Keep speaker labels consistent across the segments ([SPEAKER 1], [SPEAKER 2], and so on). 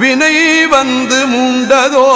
[SPEAKER 1] வினை வந்து மூண்டதோ?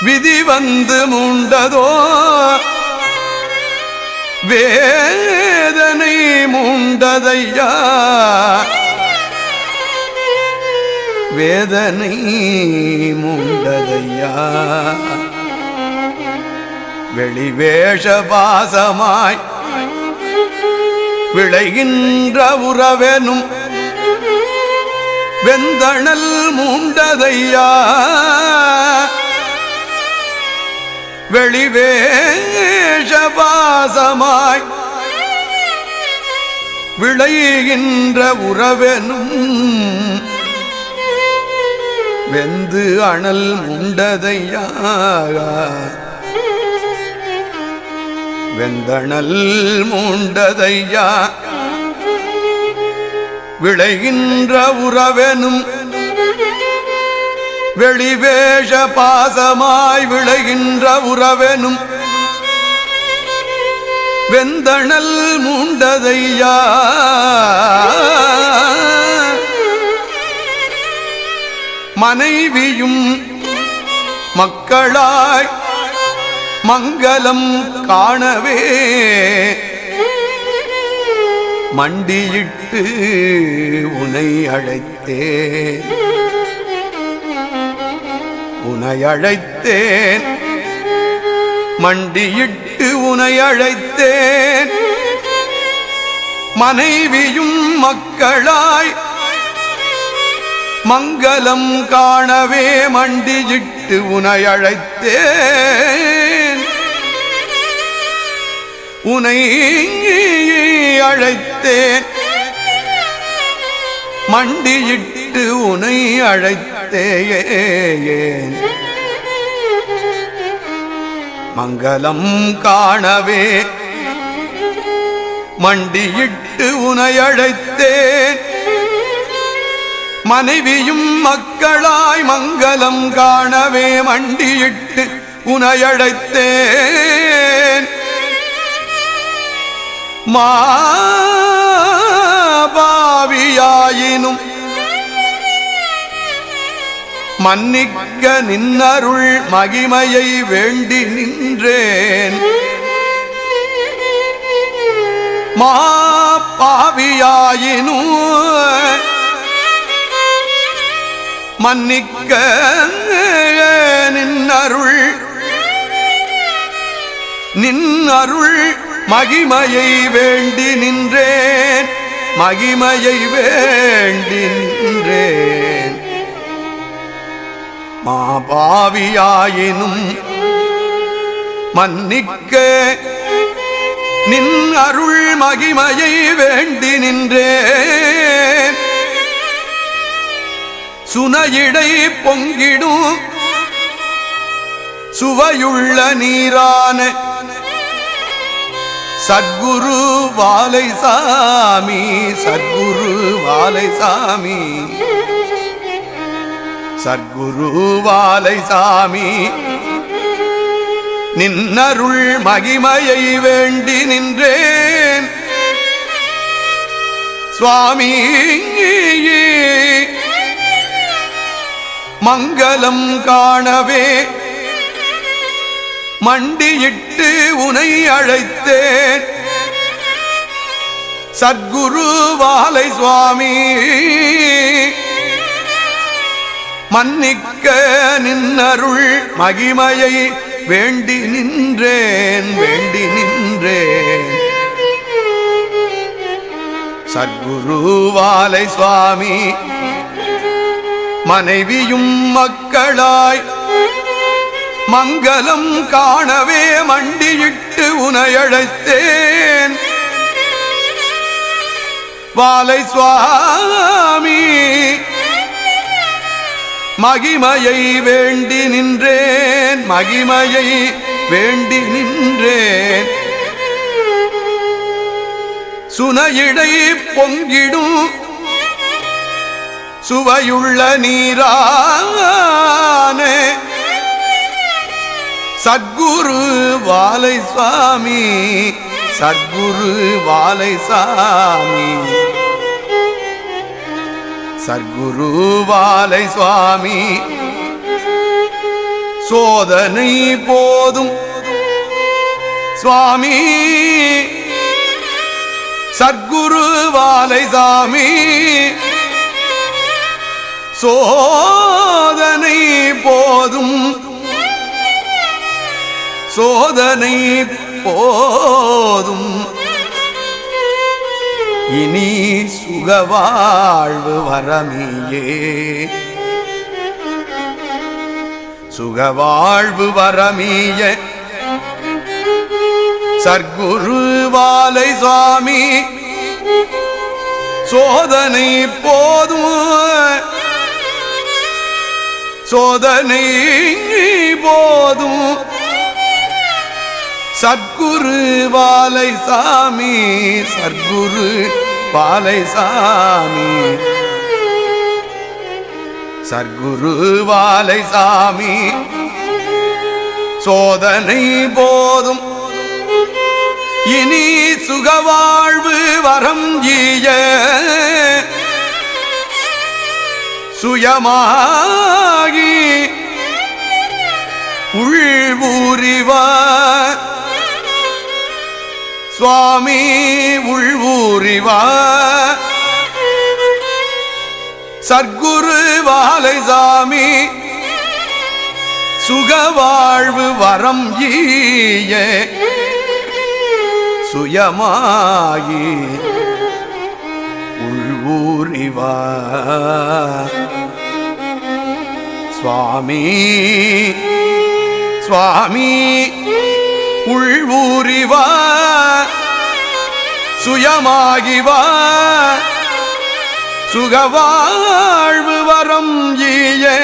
[SPEAKER 1] விதி வந்து மூண்டதோ? வேதனை மூண்டதையா? வேதனை மூண்டதையா? வெளிவேஷ பாசமாய் விளைகின்ற உறவெனும் வெந்தணல் மூண்டதையா? வெளிவேஷபாசமாய் விளைகின்ற உறவெனும் வெந்து அனல் முண்டதையா? வெந்தணல் மூண்டதையா? விளைகின்ற உறவெனும் வெளிவேஷ பாசமாய் விளைகின்ற உறவெனும் வெந்தணல் மூண்டதையா? மனைவியும் மக்களாய் மங்களம் காணவே மண்டியிட்டு உனை அழைத்தேன். உனை அழைத்தேன். மண்டியிட்டு உனை அழைத்தேன். மனைவியும் மக்களாய் மங்களம் காணவே மண்டியிட்டு உனை அழைத்தேன். உனை அழைத்தேன். மண்டியிட்டு உனை அழைத்தேன். மங்களம் காணவே. மண்டியிட்டு உனை அழைத்தேன். மனைவியும் மக்களாய் மங்களம் காணவே. மண்டியிட்டு உனையழைத்தேன் மாபாவியாயினும் மன்னிக்க நின்னருள் மகிமையை வேண்டி நின்றேன். மாபாவியாயினும் மன்னிக்க நின்னருள் நின்னருள் மகிமையை வேண்டி நின்றேன். மகிமையை வேண்டி நின்றேன். மாபாவியாயினும் மன்னிக்க நின் அருள் மகிமையை வேண்டி நின்றேன். சுனையிடை பொங்கிடும். சுவையுள்ள நீரான சத்குரு வாலை சாமி சத்குரு வாலை சாமி சத்குரு வாலை சாமி நின்னருள் மகிமையை வேண்டி நின்றேன். சுவாமி மங்களம் காணவே மண்டியிட்டு உனை அழைத்தேன். சத்குரு வாலை சுவாமி மன்னிக்க நின்னருள் மகிமையை வேண்டி நின்றேன் வேண்டி நின்றேன். சத்குரு வாலை சுவாமி மனைவியும் மக்களாய் மங்களம் காணவே மண்டியிட்டு உனையழைத்தேன். வாலை சுவாமி மகிமையை வேண்டி நின்றேன். மகிமையை வேண்டி நின்றேன். சுனையிடை பொங்கிடும் சுவையுள்ள நீரானே. சத்குரு வாலை சுவாமி சத்குரு வாலை சாமி சத்குரு வாலை சுவாமி சோதனை போதும். சுவாமி சத்குரு வாலை சாமி சோதனை போதும். சோதனை போதும். இனி சுகவாழ்வு வரமியே. சுகவாழ்வு வரமிய. சர்க்குரு வாலை சுவாமி சோதனை போதும். சோதனை போதும். சத்குரு வாலை சாமி சத்குரு வாலை சாமி. சர்க்குரு வாலை சாமி. சோதனை போதும். இனி சுகவாழ்வு வரம் ஈய. சுயமாகி உள்வூறிவார் சுவாமி உள்வூரிவா சர்க்குரு வாலை சாமி சுகவாழ்வு வரம் ஈய. சுயமாயி உள்வூரிவா சுவாமி சுவாமி உள்வூறிவ சுயமாகிவ சுகவாழ்வு வரம் ஈயே.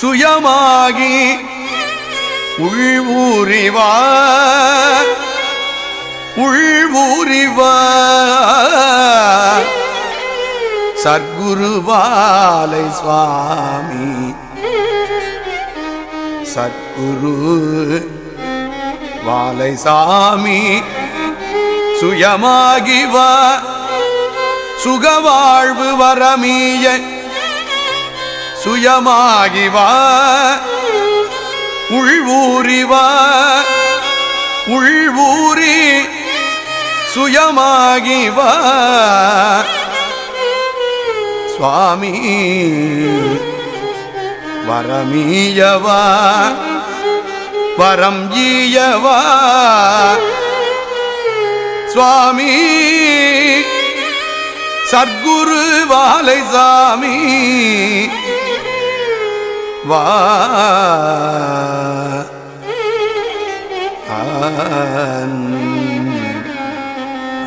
[SPEAKER 1] சுயமாகி உள்வூறிவ உள்வூறிவ. சர்க்குருவாலை சுவாமி சத்குரு வாலை சாமி சுயமாகிவா சுகவாழ்வு வரமீய சுயமாகிவா உள்வூரிவா உள்வூரி சுயமாகிவா சுவாமி வரமீயவா? வரம் ஈயவா? சுவாமி சர்க்குரு வாலை சாமி வா.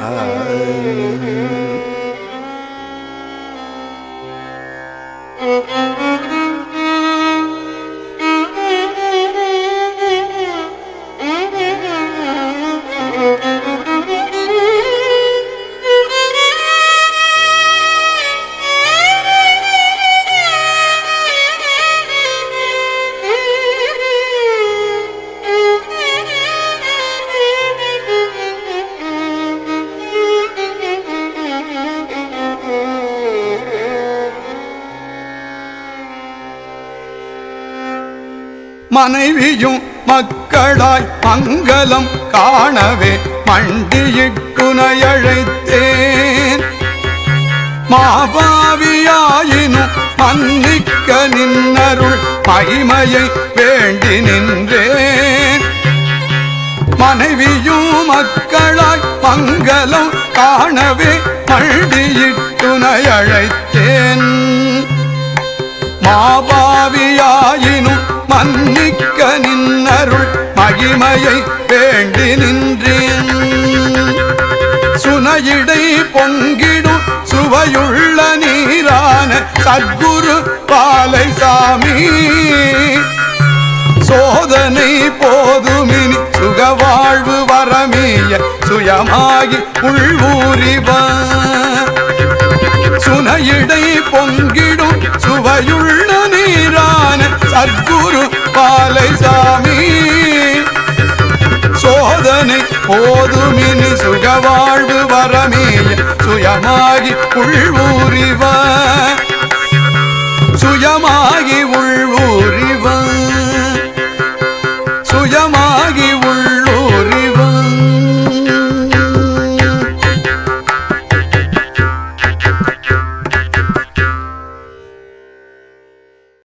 [SPEAKER 1] ஆ. மனைவியும் மக்களாய் மங்களம் காணவே மண்டியிட்டுனையழைத்தேன் மாபாவியாயினும் மன்னிக்க நின்னருள் மகிமையை வேண்டி நின்றேன். மனைவியும் மக்களாய் மங்களம் காணவே மண்டியிட்டுனையழைத்தேன் மாபாவியாயினும் மன்னிக்க நின்னருள் மகிமையை வேண்டி நின்றேன். சுனையிடை பொங்கிடும் சுவையுள்ள நீரான சத்குரு பாலை சாமி சோதனை போதுமினி சுகவாழ்வு வரமீய சுயமாகி உள்வூறிவான் சுனையிடை பொங்கிடும் சுவையுள்ள நீரான சத்குரு பாலைசாமி. சோதனை போதுமினி சுகவாழ்வு வரமேய சுயமாகி உள்வூரிவ